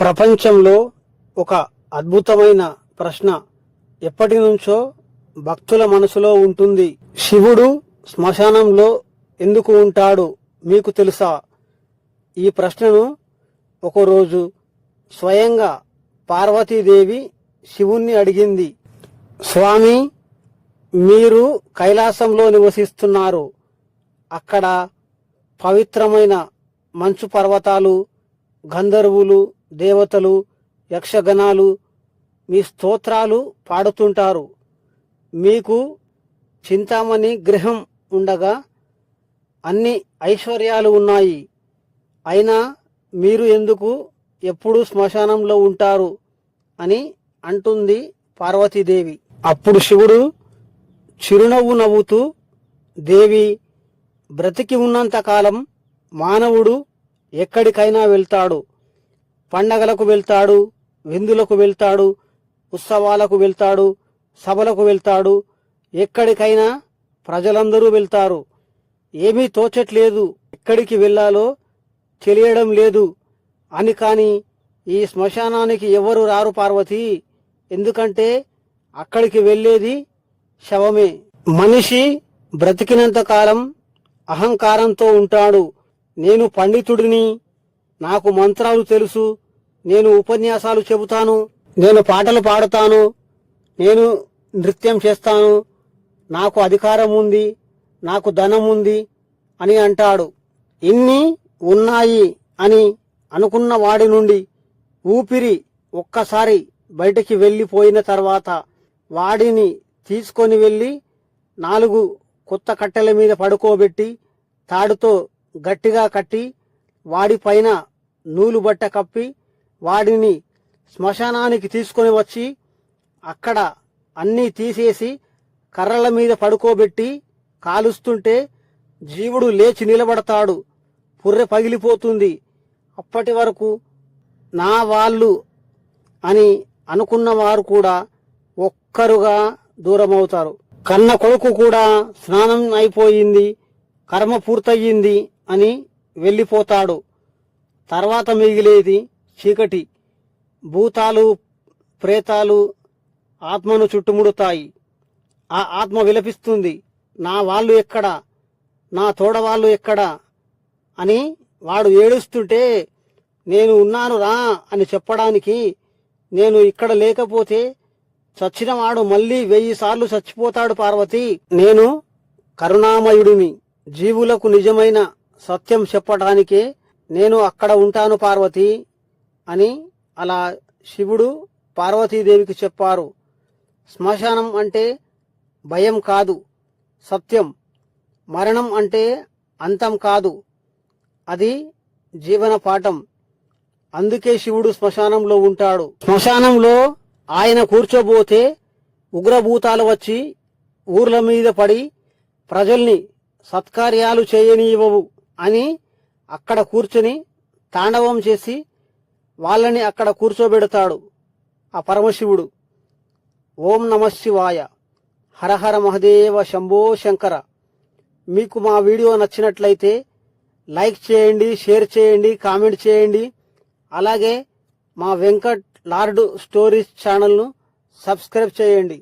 ప్రపంచంలో ఒక అద్భుతమైన ప్రశ్న ఎప్పటి నుంచో భక్తుల మనసులో ఉంటుంది. శివుడు శ్మశానంలో ఎందుకు ఉంటాడు మీకు తెలుసా? ఈ ప్రశ్నను ఒకరోజు స్వయంగా పార్వతీదేవి శివుణ్ణి అడిగింది. స్వామి మీరు కైలాసంలో నివసిస్తున్నారు. అక్కడ పవిత్రమైన మంచు పర్వతాలు గంధర్వులు దేవతలు యక్షగణాలు మీ స్తోత్రాలు పాడుతుంటారు. మీకు చింతామణి గృహం ఉండగా అన్ని ఐశ్వర్యాలు ఉన్నాయి. అయినా మీరు ఎందుకు ఎప్పుడు శ్మశానంలో ఉంటారు అని అంటుంది పార్వతీదేవి. అప్పుడు శివుడు చిరునవ్వు నవ్వుతూ దేవి బ్రతికి ఉన్నంతకాలం మానవుడు ఎక్కడికైనా వెళ్తాడు. పండగలకు వెళ్తాడు విందులకు వెళ్తాడు ఉత్సవాలకు వెళ్తాడు సభలకు వెళ్తాడు. ఎక్కడికైనా ప్రజలందరూ వెళ్తారు. ఏమీ తోచట్లేదు. ఎక్కడికి వెళ్ళాలో తెలియడం లేదు. అని కానీ ఈ శ్మశానానికి ఎవరు రారు పార్వతి? ఎందుకంటే అక్కడికి వెళ్ళేది శవమే. మనిషి బ్రతికినంత కాలం అహంకారంతో ఉంటాడు. నేను పండితుడిని. నాకు మంత్రాలు తెలుసు. నేను ఉపన్యాసాలు చెబుతాను. నేను పాటలు పాడుతాను. నేను నృత్యం చేస్తాను. నాకు అధికారం ఉంది. నాకు ధనం ఉంది అని అంటాడు. ఇన్ని ఉన్నాయి అని అనుకున్న వాడి నుండి ఊపిరి ఒక్కసారి బయటికి వెళ్ళిపోయిన తర్వాత వాడిని తీసుకొని వెళ్ళి నాలుగు కొత్త కట్టెల మీద పడుకోబెట్టి తాడుతో గట్టిగా కట్టి వాడిపైన నూలు బట్ట కప్పి వాడిని శ్మశానానికి తీసుకొని వచ్చి అక్కడ అన్నీ తీసేసి కర్రల మీద పడుకోబెట్టి కాలుస్తుంటే జీవుడు లేచి నిలబడతాడు. పుర్రె పగిలిపోతుంది. అప్పటి వరకు నా వాళ్ళు అని అనుకున్న వారు కూడా ఒక్కరుగా దూరమవుతారు. కన్న కొడుకు కూడా స్నానం అయిపోయింది. కర్మ పూర్తయింది. అని వెళ్ళిపోతాడు. తర్వాత మిగిలేది చీకటి. భూతాలు ప్రేతాలు ఆత్మను చుట్టుముడుతాయి. ఆ ఆత్మ విలపిస్తుంది. నా వాళ్ళు ఎక్కడ? నా తోడవాళ్ళు ఎక్కడ? అని వాడు ఏడుస్తుంటే నేను ఉన్నాను రా అని చెప్పడానికి నేను ఇక్కడ లేకపోతే చచ్చినవాడు మళ్ళీ వెయ్యి సార్లు చచ్చిపోతాడు పార్వతి. నేను కరుణామయుడిని జీవులకు నిజమైన సత్యం చెప్పటానికి నేను అక్కడ ఉంటాను పార్వతి అని అలా శివుడు పార్వతీదేవికి చెప్పారు. శ్మశానం అంటే భయం కాదు సత్యం. మరణం అంటే అంతం కాదు. అది జీవన పాఠం అందుకే శివుడు శ్మశానంలో ఉంటాడు. శ్మశానంలో ఆయన కూర్చోబోతే ఉగ్రభూతాలు వచ్చి ఊర్ల మీద పడి ప్రజల్ని సత్కార్యాలు చేయనివ్వవు అని అక్కడ కూర్చొని తాండవం చేసి వాళ్ళని అక్కడ కూర్చోబెడతాడు ఆ పరమశివుడు. ఓం నమ శివాయ. హరహర మహదేవ శంభో శంకర. మీకు మా వీడియో నచ్చినట్లయితే లైక్ చేయండి షేర్ చేయండి కామెంట్ చేయండి. అలాగే మా వెంకట్ లార్డ్ స్టోరీస్ ఛానల్ను సబ్స్క్రైబ్ చేయండి.